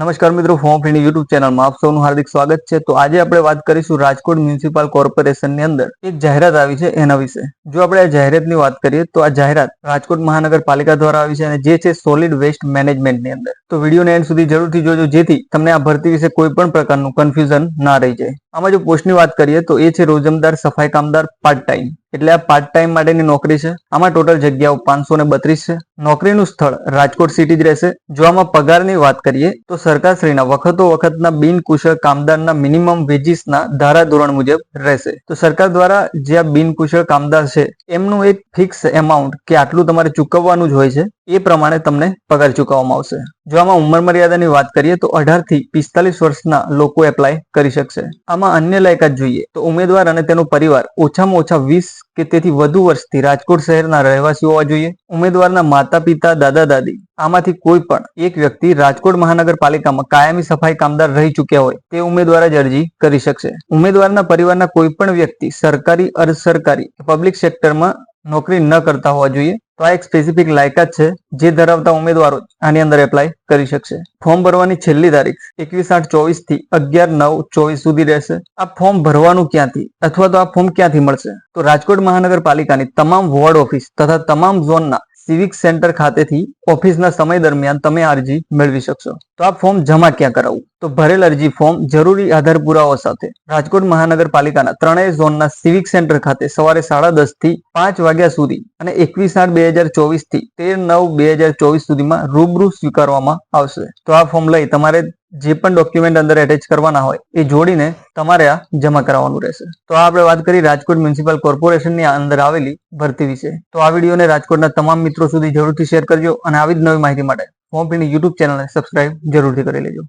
નમસ્કાર મિત્રો form ફ્રીની YouTube ચેનલમાં આપ સૌનું હાર્દિક સ્વાગત છે. તો આજે આપણે વાત કરીશું રાજકોટ મ્યુનિસિપલ કોર્પોરેશનની અંદર એક જાહેરાત આવી છે એના વિશે. જો આપણે આ જાહેરાતની વાત કરીએ, તો આ જાહેરાત રાજકોટ મહાનગરપાલિકા દ્વારા આવી છે અને જે છે સોલિડ વેસ્ટ મેનેજમેન્ટની અંદર. તો વિડીયોને એન્ડ સુધી જરૂરથી જોજો, જેથી તમને આ ભરતી વિશે કોઈ પણ પ્રકારનું કન્ફ્યુઝન ના રહી જાય. આમાં જો પોસ્ટની વાત કરીએ, તો એ છે રોજમદાર સફાઈ કામદાર પાર્ટ ટાઈમ એટલે આ પાર્ટ ટાઈમ માટેની નોકરી છે. આમાં ટોટલ જગ્યાઓ પાંચસો ને બત્રીસ છે. નોકરીનું સ્થળ રાજકોટ સિટી જ રહેશે. જો આમાં પગારની વાત કરીએ, તો સરકારશ્રીના વખતો વખતના બિનકુશળ કામદારના મિનિમમ વેજીસના ધારાધોરણ મુજબ રહેશે. તો સરકાર દ્વારા જે આ બિનકુશળ કામદાર છે, એમનું એક ફિક્સ એમાઉન્ટ કે આટલું તમારે ચૂકવવાનું જ હોય છે. એ પ્રમાણે તમને પગાર ચૂકવવામાં આવશે. જો આમાં ઉંમર મર્યાદાની વાત કરીએ તો અઢારથી પિસ્તાલીસ વર્ષના લોકો એપ્લાય કરી શકશે. આમાં અન્ય લાયકાત જોઈએ તો ઉમેદવાર અને તેનો પરિવાર ઓછામાં ઓછા વીસ કે તેથી વધુ વર્ષથી રાજકોટ શહેરના રહેવાસી હોવા જોઈએ. ઉમેદવારના માતા પિતા, દાદા દાદી આમાંથી કોઈ પણ એક વ્યક્તિ રાજકોટ મહાનગરપાલિકામાં કાયમી સફાઈ કામદાર રહી ચૂક્યા હોય તે ઉમેદવાર જ અરજી કરી શકશે. ઉમેદવારના પરિવારના કોઈ પણ વ્યક્તિ સરકારી, અર્ધ સરકારી પબ્લિક સેક્ટરમાં નોકરી ન કરતા હોવા જોઈએ, તો આ એક સ્પેસિફિક લાયકાત છે જે ધરાવતા ઉમેદવારો આની અંદર એપ્લાય કરી શકશે. ફોર્મ ભરવાની છેલ્લી તારીખ એકવીસ આઠ ચોવીસથી અગિયાર નવ ચોવીસ સુધી રહેશે. આ ફોર્મ ભરવાનું ક્યાંથી? અથવા તો આ ફોર્મ ક્યાંથી મળશે? તો રાજકોટ મહાનગરપાલિકાની તમામ વોર્ડ ઓફિસ તથા તમામ ઝોનના સિવિક સેન્ટર ખાતેથી ઓફિસના સમય દરમિયાન તમે અરજી મેળવી શકશો. તો આ ફોર્મ જમા ક્યાં કરાવવું? તો ભરેલ અરજી ફોર્મ જરૂરી આધાર પુરાવા સાથે રાજકોટ મહાનગરપાલિકાના ત્રણેય ઝોનના સિવિક સેન્ટર ખાતે સવારે સાડા દસથી પાંચ વાગ્યા સુધી અને એકવીસ આઠ બે હજાર ચોવીસથી તેર નવ બે હજાર ચોવીસ સુધીમાં રૂબરૂ સ્વીકારવામાં આવશે. તો આ ફોર્મ લઈ તમારે જે પણ ડોક્યુમેન્ટ અંદર એટેચ કરવાના હોય એ જોડીને તમારે આ જમા કરાવવાનું રહેશે. તો આપણે વાત કરી રાજકોટ મ્યુનિસિપલ કોર્પોરેશનની અંદર આવેલી ભરતી વિશે. તો આ વિડીયોને રાજકોટના તમામ મિત્રો સુધી જરૂરથી શેર કરજો અને આવી જ નવી માહિતી માટે ફોર્મ પીની યુટ્યુબ ચેનલને સબસ્ક્રાઇબ જરૂરથી કરી લેજો.